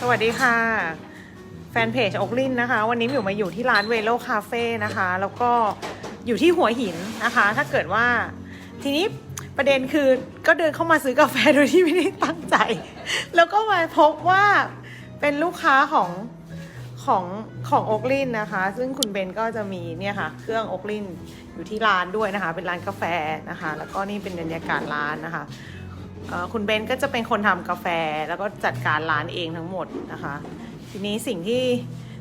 สวัสดีค่ะ แฟนเพจอกลินนะคะ วันนี้หมิวมาอยู่ที่ร้านเวโลคาเฟ่นะคะ แล้วก็อยู่ที่หัวหินนะคะ ถ้าเกิดว่าทีนี้ประเด็นคือก็เดินเข้ามาซื้อกาแฟโดยที่ไม่ได้ตั้งใจ แล้วก็มาพบว่าเป็นลูกค้าของของของโอกลินนะคะ ซึ่งคุณเบนก็จะมีเนี่ยค่ะ เครื่องโอกลินอยู่ที่ร้านด้วยนะคะ เป็นร้านกาแฟนะคะ แล้วก็นี่เป็นบรรยากาศร้านนะคะ คุณเบนก็จะเป็นคนทำกาแฟแล้วก็จัดการร้านเองทั้งหมดนะคะ ทีนี้สิ่งที่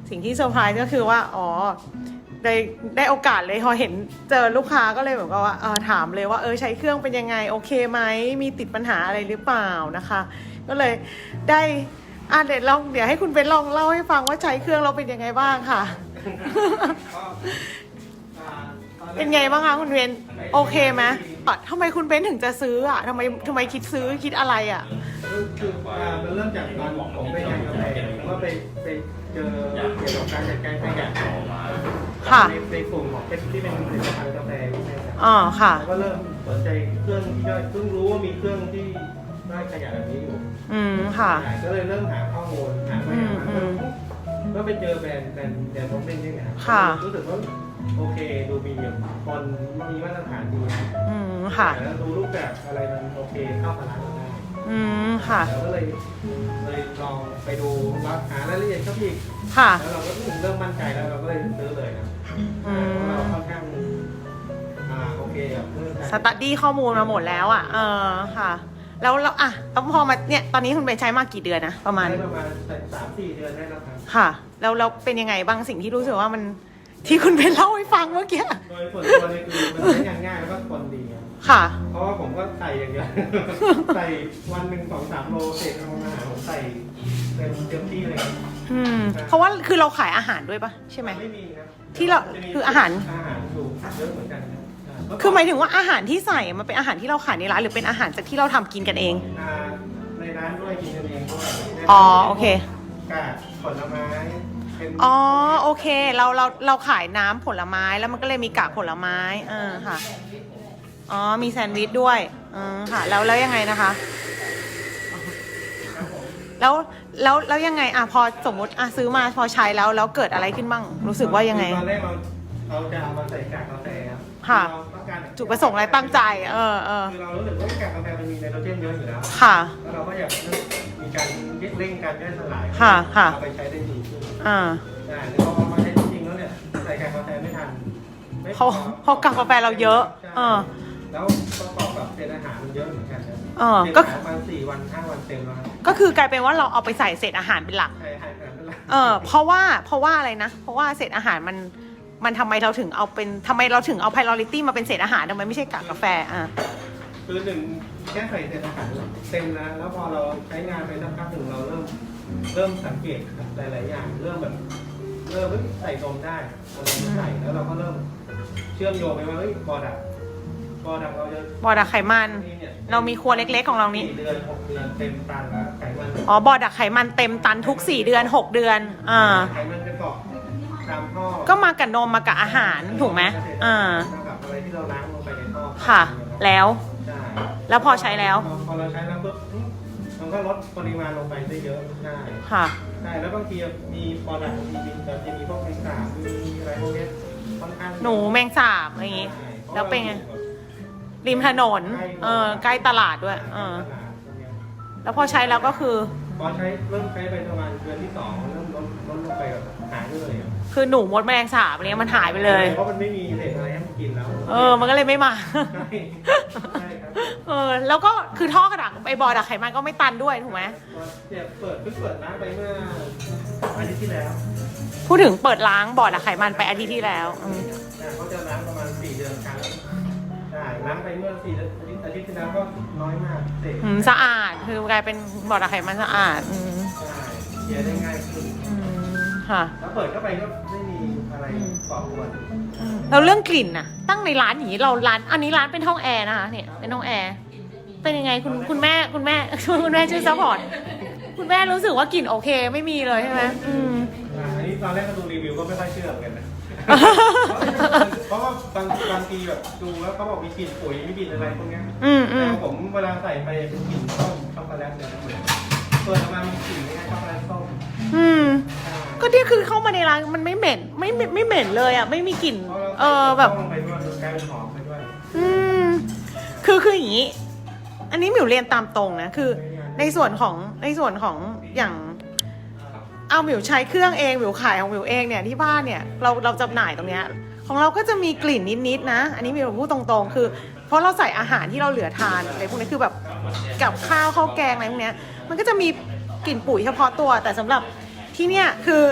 สิ่งที่เซอร์ไพรส์ก็คือว่า อ๋อได้ได้โอกาสเลยพอเห็นเจอลูกค้าก็เลยแบบว่าเออถามเลยว่าเออใช้เครื่องเป็นยังไง โอเคไหมมีติดปัญหาอะไรหรือเปล่านะคะ ก็เลยได้อะเดี๋ยวลองเดี๋ยวให้คุณเบนลองเล่าให้ฟังว่าใช้เครื่องเราเป็นยังไงบ้างค่ะ เป็นไงบ้างคะคุณเบนโอเคไหม อะทำไมคุณเบนถึงจะซื้ออะทำไมทำไมคิดซื้อคิดอะไรอะ คือคืออ่ามันเริ่มจากตอนผมไปงานกาแฟแล้วก็ไปไปเจอเกี่ยวกับการจัดการขยะค่ะ ในในกลุ่มของเป็นที่เป็นผลิตภัณฑ์กาแฟใช่ไหมครับอ๋อค่ะ แล้วก็เริ่มสนใจเครื่องที่ย่อยเพิ่งรู้ว่ามีเครื่องที่ได้ขยะแบบนี้อยู่ อืมค่ะ ก็เลยเริ่มหาข้อมูลหาไปหามาอืมก็ไปเจอแบรนด์แบรนด์แบรนด์ท็อปปิ้งนี่ไงครับค่ะ รู้สึกว่า โอเค ดูมีคนมีมาตรฐานดีอืมค่ะ แล้วดูรูปแบบอะไรมันโอเคเข้ากับร้านเราได้อืมค่ะแล้วก็เลยเลยลองไปดูรับหารายละเอียดเข้าไปอีกค่ะ แล้วเราก็เริ่มมั่นใจแล้วเราก็เลยซื้อเลยนะอืม เพราะเราค่อนข้างอ่าโอเคกับเรื่องการสตัดดี้ข้อมูลมาหมดแล้วอะ เออค่ะ แล้วแล้วอะแล้วพอมาเนี่ยตอนนี้คุณเบนใช้มากี่เดือนนะประมาณ ได้ประมาณสามสี่เดือนได้แล้วครับ ค่ะ แล้วแล้วเป็นยังไงบ้างสิ่งที่รู้สึกว่ามัน ที่คุณเบนเล่าให้ฟังเมื่อกี้ โดยส่วนตัวเนี่ยคือมันใช้งานง่ายแล้วก็ทนดีครับค่ะ เพราะว่าผมก็ใส่อย่างเดียว ใส่วันหนึ่งสองสามโลเสร็จทำอาหารผมใส่เต็มเต็มที่เลยครับอืม เพราะว่าคือเราขายอาหารด้วยปะใช่ไหม ไม่มีครับที่เราจะมีคืออาหาร อาหารอยู่เยอะเหมือนกันครับอ่าคือหมายถึงว่าอาหารที่ใส่มันเป็นอาหารที่เราขายในร้านหรือเป็นอาหารจากที่เราทำกินกันเอง อ่าในร้านด้วยกินกันเองด้วยอ๋อ โอเค กาดผลไม้เป็น อ๋อโอเคเราเราเราขายน้ำผลไม้แล้วมันก็เลยมีกากผลไม้เออค่ะ อ๋อมีแซนด์วิชด้วยอืมค่ะ แล้วแล้วยังไงนะคะ แล้วแล้วแล้วยังไงอะพอสมมติอะซื้อมาพอใช้แล้วแล้วเกิดอะไรขึ้นบ้าง รู้สึกว่ายังไง ตอนแรกเราเราจะเอามาใส่กากกาแฟครับค่ะ เราต้องการจุดประสงค์อะไรตั้งใจ เออเออคือเรารู้สึกว่ากากกาแฟมันมีไนโตรเจนเยอะอยู่แล้วค่ะ แล้วเราก็อยากมีการเร่งการย่อยสลายค่ะค่ะ เอาไปใช้ได้ดีขึ้น อ่าใช่แต่พอเอามาใช้จริงๆแล้วเนี่ยใส่กากกาแฟไม่ทันไม่เพราะเพราะกากกาแฟเราเยอะใช่เออ แล้วประกอบกับเศษอาหารมันเยอะเหมือนกันครับเออเศษก็อาหารประมาณสี่วันห้าวันเต็มแล้วครับก็คือกลายเป็นว่าเราเอาไปใส่เศษอาหารเป็นหลัก ใช่ใช่ใช่นั่นแหละเออเพราะว่าเพราะว่าอะไรนะ เพราะว่าเศษอาหารมันมันทำไมเราถึงเอาเป็นทำไมเราถึงเอา priority มาเป็นเศษอาหารทำไมไม่ใช่กากกาแฟอะคือหนึ่งแค่ใส่เศษอาหารเต็มนะแล้วพอเราใช้งานไปสักพักหนึ่งเราเริ่ม เริ่มสังเกตหลาย ๆ อย่าง เริ่มแบบ เริ่มเฮ้ยใส่นมได้เอานมมาใส่แล้วเราก็เริ่มเชื่อมโยงไปว่าเฮ้ยบอดักบอดักเราจะบอดักไขมันเนี่ยเรามีครัวเล็กๆของเรานี่สี่เดือนหกเดือนเต็มตันแล้วไขมันอ๋อบอดักไขมันเต็มตันทุก 4 เดือน 6 เดือน อ่า ไขมันจะเกาะตามท่อก็มากับนมมากับอาหารถูกไหมอ่า เท่ากับอะไรที่เราล้างลงไปในท่อค่ะ แล้ว ใช่แล้วพอใช้แล้ว พอเราใช้แล้วปุ๊บมัน ก็ลดปริมาณลงไปได้เยอะได้ค่ะ ใช่แล้วบางทีมีโปรดักต์มีบินแบบจะมีพวกเป็นสามมีอะไรพวกเนี้ยค่อนข้างหนูแมงสาบอะไรอย่างงี้ใช่แล้วเป็นไง ริมถนน เออใกล้ตลาดด้วย เออ แล้วพอใช้แล้วก็คือ พอใช้เริ่มใช้ไปประมาณเดือนที่สองเริ่มลดลดลงไปแบบหายไปเลยอะคือหนูมดแมลงสาบอะไรเงี้ยมันหายไปเลย เพราะมันไม่มีเศษอะไรให้มันกินแล้ว เออ มันก็เลยไม่มา ใช่ใช่ครับ เออแล้วก็คือท่อกระดักไอ้บอดักไขมันก็ไม่ตันด้วยถูกไหมเนี่ยเปิดเพิ่งเปิดร้านไปเมื่ออาทิตย์ที่แล้วพูดถึงเปิดล้างบอดักไขมันไปอาทิตย์ที่แล้วอืมเนี่ยเขาจะล้างประมาณสี่เดือนครั้งใช่ล้างไปเมื่อสี่เดือนอาทิตย์ที่แล้วก็น้อยมากเศษอืมสะอาดคือกลายเป็นบอดักไขมันสะอาดอืมใช่เคลียร์ได้ง่ายขึ้นอืมค่ะ แล้วเปิดเข้าไปก็ไม่มีอะไรก่อกวน แล้วเรื่องกลิ่นน่ะ ตั้งในร้านอย่างนี้เราร้านอันนี้ร้านเป็นห้องแอร์นะคะเนี่ยเป็นห้องแอร์เป็นยังไงคุณคุณแม่คุณแม่ คุณแม่ชื่อซัพพอร์ตคุณแม่รู้สึกว่ากลิ่นโอเคไม่มีเลยใช่ไหมอืม อ่าอันนี้ตอนแรกก็ดูรีวิวก็ไม่ค่อยเชื่อเหมือนกันนะ เพราะว่าบางบางทีแบบดูแล้วเขาบอกมีกลิ่นปุ๋ยมีกลิ่นอะไรพวกเนี้ยอืมอืแต่มผมเวลาใส่ไปเป็นกลิ่นต้มช็อกโกแลตเนี่ยนะเหมือนเปิดออกมามีกลิ่นคล้ายๆช็อกโกแลตก็เนี่ยคือเข้ามาในร้านมันไม่เหม็นไม่ไม่ไม่เหม็นเลยอะไม่มีกลิ่น เออแบบ ไปด้วยกลายเป็นหอมไปด้วยอืมคือคืออย่างนี้ อันนี้หมิวเรียนตามตรงนะ คือ ในส่วนของในส่วนของอย่าง เอาหมิวใช้เครื่องเองหมิวขายของหมิวเองเนี่ยที่บ้านเนี่ยเราเราจำหน่ายตรงเนี้ยของเราก็จะมีกลิ่นนิดๆนะ อันนี้มิวพูดตรงๆ คือ เพราะเราใส่อาหารที่เราเหลือทานอะไรพวกนี้คือแบบกับข้าวข้าวแกงอะไรพวกเนี้ยมันก็จะมีกลิ่นปุ๋ยเฉพาะตัวแต่สำหรับ ที่เนี่ยคือ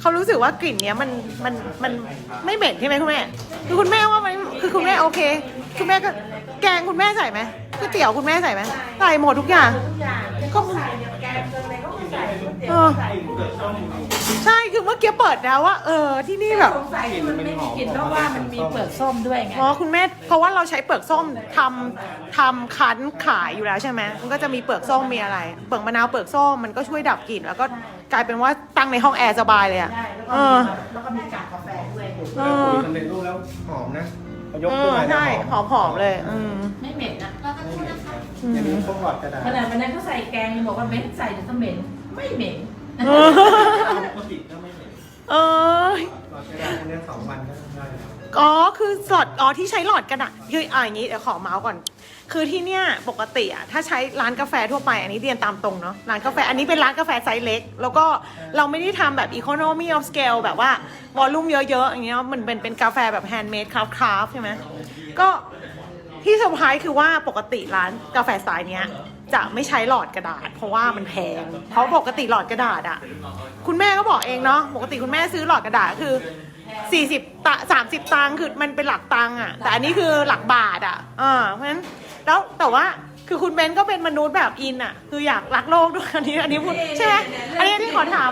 เขารู้สึกว่ากลิ่นเนี้ยมันมันมันไม่เหม็นใช่ไหมคุณแม่คือคุณแม่ว่ามันคือคุณแม่โอเค คุณแม่ก็แกงคุณแม่ใส่ไหมก๋วยเตี๋ยวคุณแม่ใส่ไหมใส่หมดทุกอย่างทุกอย่างก็ใส่เนี่ยแกงเกินอะไรก็ใส่ก๋วยเตี๋ยวเออใส่เกิดต้มใช่คือเมื่อกี้เปิดนะว่าเออที่นี่แบบสงสัยที่มันไม่มีกลิ่นเพราะว่ามันมีเปลือกส้มด้วยไงเพราะคุณแม่เพราะว่าเราใช้เปลือกส้มทำทำคั้นขายอยู่แล้วใช่ไหมมันก็จะมีเปลือกส้มมีอะไร เปลือกมะนาวเปลือกส้มมันก็ช่วยดับกลิ่นแล้วก็ กลายเป็นว่าตั้งในห้องแอร์สบายเลยอะ ได้แล้วก็เอมีอแบบแล้วก็มีกากกาแฟด้วย เออสำเร็จรูปแล้วหอมนะพอยกเอขึ้นอมาเนี่ยใช่หหออมมหอมเลย อืมไม่เหม็นนะอย่างนี้พวกหลอดกระดาษขนาดวันนั้นเขาใส่แกงยังบอกว่าเหม็นใส่แต่ก็เหม็นไม่เหม็นเออ ปกติก็ไม่เหม็นเออ หลอดกระดาษอันเนี้ยสองวันก็ได้แล้ว อ๋อคือหลอดอ๋อที่ใช้หลอดกระดาษคืออ่าอย่างนี้เดี๋ยวขอเมาส์ก่อน คือที่เนี่ยปกติอะถ้าใช้ร้านกาแฟทั่วไปอันนี้เรียนตามตรงเนาะร้านกาแฟอันนี้เป็นร้านกาแฟไซส์เล็ก แล้วก็เราไม่ได้ทำแบบ economy of scale แบบว่าวอลลุ่มเยอะๆอย่างเงี้ยมันเป็นเป็นกาแฟแบบ handmade craft craft ใช่ไหมก็ที่เซอร์ไพรส์คือว่าปกติร้านกาแฟสไตล์เนี้ยจะไม่ใช้หลอดกระดาษ เพราะว่ามันแพงเพราะปกติหลอดกระดาษอะคุณแม่ก็บอกเองเนาะปกติคุณแม่ซื้อหลอดกระดาษคือ 40ตะ30 ตังค์คือมันเป็นหลักตังค์อะแต่อันนี้คือหลักบาทอะเออเพราะฉะนั้นแล้วแต่ว่าคือคุณเบนก็เป็นมนุษย์แบบอินอะคืออยากรักโลกด้วยอันนี้อันนี้พูดใช่ไหมอันนี้อันนี้ขอถาม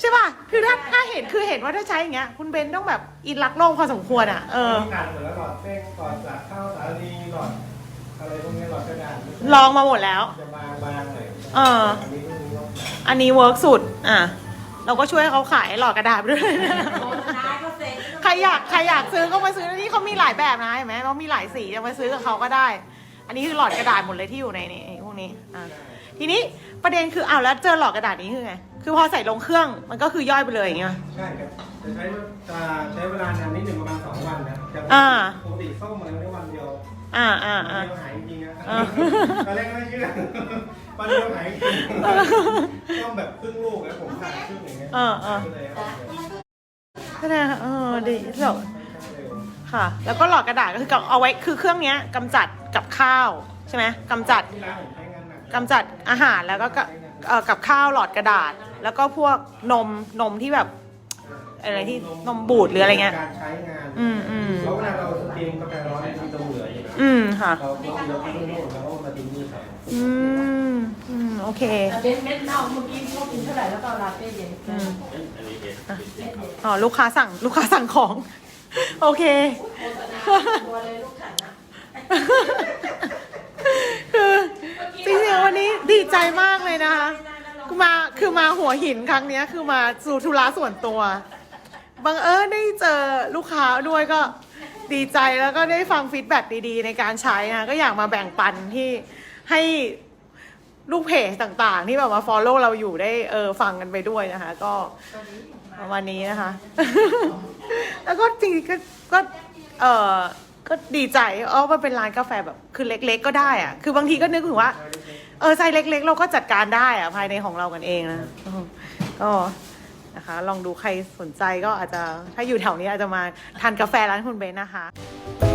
ใช่ป่ะคือถ้าถ้าเห็นคือเห็นว่าถ้าใช้อย่างเงี้ยคุณเบนต้องแบบอินรักโลกพอสมควรอะเออมีการหมดแล้วหลอดเส้นหลอดสาข้าวสาลีหลอดอะไรพวกนี้หลอดกระดาษลองมาหมดแล้วจะบางบางหน่อยเอออันนี้พวกนี้ต้องอันนี้เวิร์กสุดอะ เราก็ช่วยเขาขายหลอดกระดาษไปด้วยนะโฆษณาก็เซ็งใครอยากใครอยากซื้อก็มาซื้อนะนี่เขามีหลายแบบนะเห็นไหมเขามีหลายสีจะมาซื้อกับเขาก็ได้ อันนี้คือหลอดกระดาษหมดเลยที่อยู่ในนี้พวกนี้อะทีนี้ประเด็นคืออ้าวแล้วเจอหลอดกระดาษนี้คือไงคือพอใส่ลงเครื่องมันก็คือย่อยไปเลยอย่างเงี้ย ใช่ครับจะใช้จะใช้เวลานานนิดหนึ่งประมาณสองวันนะจะอ่า ปกติส้มอะไรได้วันเดียว อ่าอ่าวันอ่าเดียวหายจริงๆนะอ่า ตอนแรกก็ไม่เชื่อวันเดียวหายจริงต้องแบบครึ่งลูกนะผมขาดครึ่งอย่างเงี้ยเออเออก็เลยเอาเดี๋ยวก็ได้ค่ะเออดีเดี๋ยวเร็วค่ะ แล้วก็หลอดกระดาษก็คือเอาไว้คือเครื่องเนี้ยกำจัดกับข้าวใช่ไหมกำจัด ที่ร้านผมใช้งานหนัก กำจัดอาหารแล้วก็กะเอ่อกับข้าวหลอดกระดาษ แล้วก็พวกนมนมที่แบบ อะไรที่นมบูดหรืออะไรเงี้ย การใช้งานอืมอืม แล้วเวลาเราสตรีมกาแฟร้อนมันจะเหลื ออยู่นะอืมค่ะเราบางทีเราทิ้งนู่นแล้วก็มาทิ้งนี่ครับอืมอืมโอเค แต่เป็นเม็ดเน่าเมื่อกี้พวกกินเท่าไหร่แล้วก็ลาเต้เย็นอืมเม็ดเดียวอ๋อลูกค้าสั่งลูกค้าสั่งของ โอเค โฆษณาตัวเลยลูกฉันนะคือจริงๆวันนี้ดีใจมากเลยนะคะคือมาคือมาหัวหินครั้งเนี้ยคือมาสู่ธุระส่วนตัวบังเอิญได้เจอลูกค้าด้วยก็ ดีใจแล้วก็ได้ฟังฟีดแบ็กดีๆ ในการใช้นะก็อยากมาแบ่งปันที่ให้ลูกเพจต่างๆ ที่แบบมา follow เราอยู่ได้เออฟังกันไปด้วยนะคะ ก็ประมาณนี้นะคะ แล้วก็จริงๆก็ก็เออก็ดีใจเออมันเป็นร้านกาแฟแบบคือเล็ก ๆ ก็ได้อะคือบางทีก็นึกถึงว่า เออไซส์เล็ก ๆ เราก็จัดการได้อะภายในของเรากันเองนะอืมก็ นะคะ ลองดูใครสนใจก็อาจจะถ้าอยู่แถวนี้อาจจะมาทานกาแฟร้านคุณเบนนะคะ